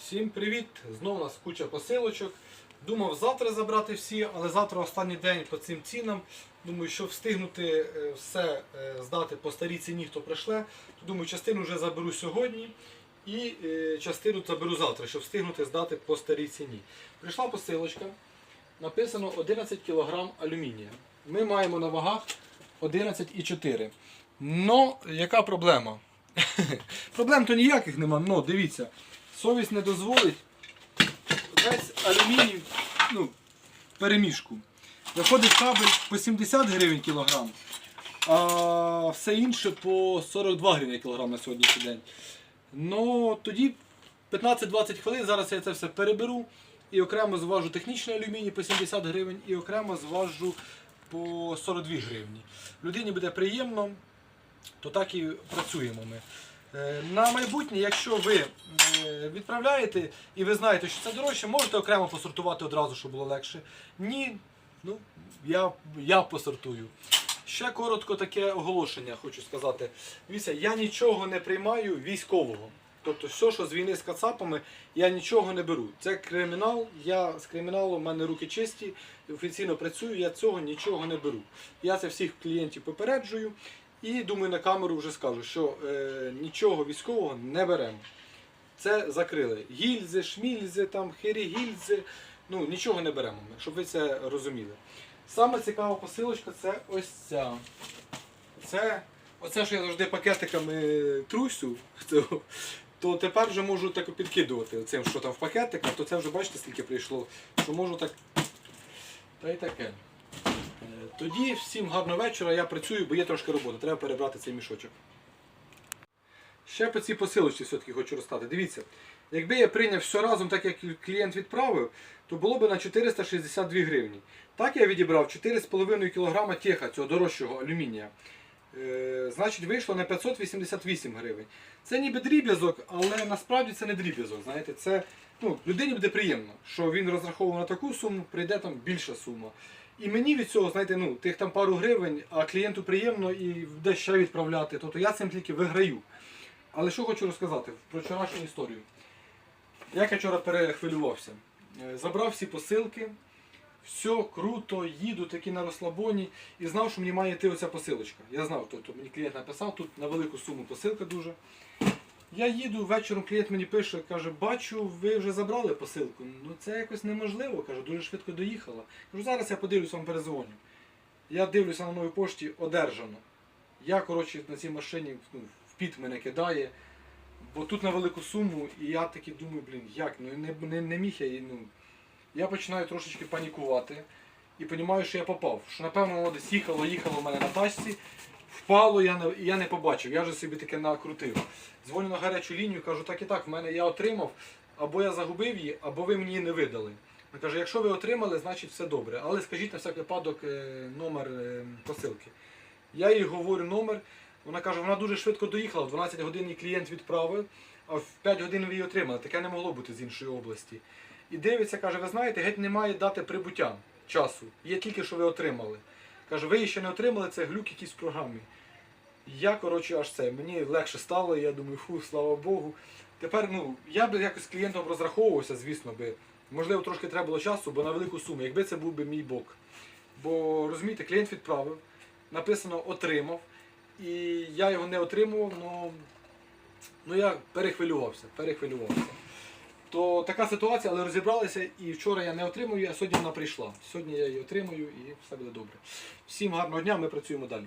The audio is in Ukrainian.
Всім привіт! Знову у нас куча посилочок. Думав завтра забрати всі, але завтра останній день по цим цінам. Думаю, щоб встигнути е, все е, здати по старій ціні, хто прийшле, то думаю, частину вже заберу сьогодні і е, частину заберу завтра, щоб встигнути здати по старій ціні. Прийшла посилочка, написано 11 кг алюмінія. Ми маємо на вагах 11,4. Но яка проблема? Проблем то ніяких нема, но дивіться, совість не дозволить весь алюміній ну, перемішку. Виходить кабель по 70 гривень кілограм, а все інше по 42 гривні кілограм на сьогоднішній день. Ну тоді 15-20 хвилин, зараз я це все переберу і окремо зважу технічний алюміній по 70 гривень і окремо зважу по 42 гривні. Людині буде приємно, то так і працюємо ми. Е, На майбутнє, якщо ви е, відправляєте і ви знаєте, що це дорожче, можете окремо посортувати одразу, щоб було легше. Ні, ну я, я посортую. Ще коротко таке оголошення хочу сказати. Дивіться, я нічого не приймаю військового. Тобто, все, що з війни з кацапами, я нічого не беру. Це кримінал. Я з криміналу в мене руки чисті, офіційно працюю, я цього нічого не беру. Я це всіх клієнтів попереджую. І думаю, на камеру вже скажу, що е, нічого військового не беремо. Це закрили. Гільзи, шмільзи, там, хері-гільзи. Ну, нічого не беремо, ми, щоб ви це розуміли. Саме цікава посилочка це ось ця. Це, оце, що я завжди пакетиками трусю, то, то тепер вже можу так підкидувати цим, що там в пакетиках, то це вже бачите, скільки прийшло, що можу так. Та й таке. Тоді всім гарного вечора. Я працюю, бо є трошки роботи. Треба перебрати цей мішочок. Ще по цій посилочці все-таки хочу розстати. Дивіться, якби я прийняв все разом, так як клієнт відправив, то було б на 462 гривні. Так я відібрав 4,5 кг теха цього дорожчого алюмінія. Е, значить, вийшло на 588 гривень. Це ніби дріб'язок, але насправді це не дріб'язок. Знаєте, це ну, людині буде приємно, що він розраховував на таку суму, прийде там більша сума. І мені від цього, знаєте, ну, тих там пару гривень, а клієнту приємно і де ще відправляти. Тобто я цим тільки виграю. Але що хочу розказати про вчорашню історію. Як я вчора перехвилювався. Е, Забрав всі посилки, все круто, їду таки на розслабоні і знав, що мені має йти оця посилочка. Я знав, тобто мені клієнт написав, тут на велику суму посилка дуже. Я їду, вечором клієнт мені пише, каже, бачу, ви вже забрали посилку. Ну це якось неможливо, кажу, дуже швидко доїхала. Кажу, зараз я подивлюсь, вам перезвоню. Я дивлюся на новій пошті, одержано. Я, коротше, на цій машині ну, в піт мене кидає, бо тут на велику суму, і я таки думаю, блін, як? Ну не, не, не міг я її. Ну. Я починаю трошечки панікувати і розумію, що я попав. Що напевно воно десь їхало, їхало в мене на тачці, впало, я не, я не побачив, я вже собі таке накрутив. Дзвоню на гарячу лінію, кажу, так і так, в мене я отримав, або я загубив її, або ви мені її не видали. Він каже, якщо ви отримали, значить все добре. Але скажіть на всякий випадок е, номер е, посилки. Я їй говорю номер. Вона каже, вона дуже швидко доїхала, в 12 годин її клієнт відправив, а в 5 годин ви її отримали. Таке не могло бути з іншої області. І дивиться, каже, ви знаєте, геть немає дати прибуття часу. Є тільки, що ви отримали. Каже, ви ще не отримали, це глюк якийсь в програмі. Я, коротше, аж це, мені легше стало, я думаю, фу, слава Богу. Тепер, ну, я би якось з клієнтом розраховувався, звісно би. Можливо, трошки треба було часу, бо на велику суму, якби це був би мій бок. Бо розумієте, клієнт відправив, написано отримав, і я його не отримував, ну, ну я перехвилювався, перехвилювався. То така ситуація, але розібралися і вчора я не отримую, а сьогодні вона прийшла. Сьогодні я її отримую і все буде добре. Всім гарного дня, ми працюємо далі.